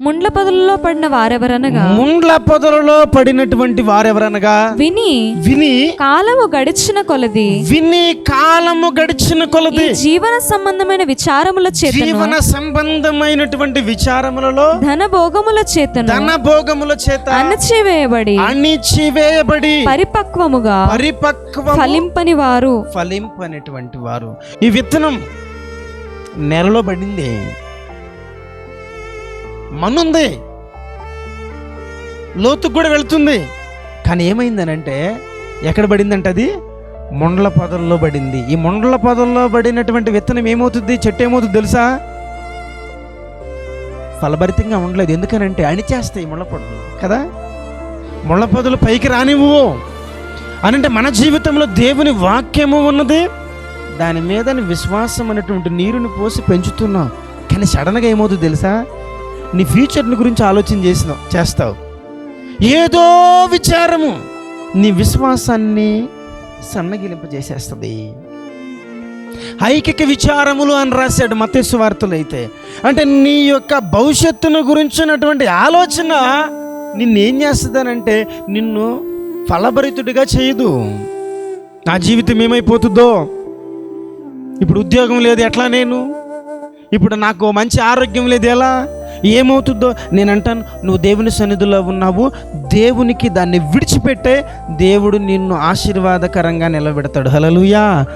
ముండ్ల పొదలలో పడిన వారెవరనగా? ముండ్ల పొదలలో పడినటువంటి వారెవరనగా? విని విని కాలము గడిచిన కొలది. విని కాలము గడిచిన కొలది. జీవన సంబంధమైన విచారముల చేతను జీవన సంబంధమైనటువంటి విచారములలో ధన భోగముల చేతను ధన భోగముల చేత అణచివేయబడి అణిచివేయబడి పరిపక్వముగా పరిపక్వ ఫలింపని వారు. ఫలింపనటువంటి వారు. ఈ విత్తనం నేలలో పడింది. మనుంది లోతుకు కూడా వెళుతుంది. కానీ ఏమైందనంటే ఎక్కడ పడిందంటే అది? మొండల పొదల్లో పడింది. ఈ మొండల పొదల్లో పడినటువంటి విత్తనం ఏమవుతుంది? చెట్టు ఏమవుతుంది తెలుసా? ఫలభరితంగా ఉండలేదు. ఎందుకనంటే అణిచేస్తాయి ముళ్ళ పొదలు కదా? ముళ్ళ పొదలు పైకి రానివ్వు. అనంటే మన జీవితంలో దేవుని వాక్యము ఉన్నది. దాని మీద విశ్వాసం అనేటువంటి నీరుని పోసి పెంచుతున్నాం. కానీ సడన్గా ఏమవుతుంది తెలుసా? నీ ఫ్యూచర్ని గురించి ఆలోచన చేసిన చేస్తావు. ఏదో విచారము నీ విశ్వాసాన్ని సన్నగిలింపజేసేస్తుంది. ఐకిక విచారములు అని రాశాడు మతేసు వార్తలు అయితే. అంటే నీ యొక్క భవిష్యత్తును గురించినటువంటి ఆలోచన నిన్నేం చేస్తుందనంటే నిన్ను ఫలభరితుడిగా చేయదు. నా జీవితం ఏమైపోతుందో? ఇప్పుడు ఉద్యోగం లేదు ఎట్లా నేను? ఇప్పుడు నాకు మంచి ఆరోగ్యం లేదు ఎలా? ఏమవుతుందో నేను అంటాను నువ్వు దేవుని సన్నిధిలో ఉన్నావు దేవునికి దాన్ని విడిచిపెట్టే దేవుడు నిన్ను ఆశీర్వాదకరంగా నిలబెడతాడు. హలలుయా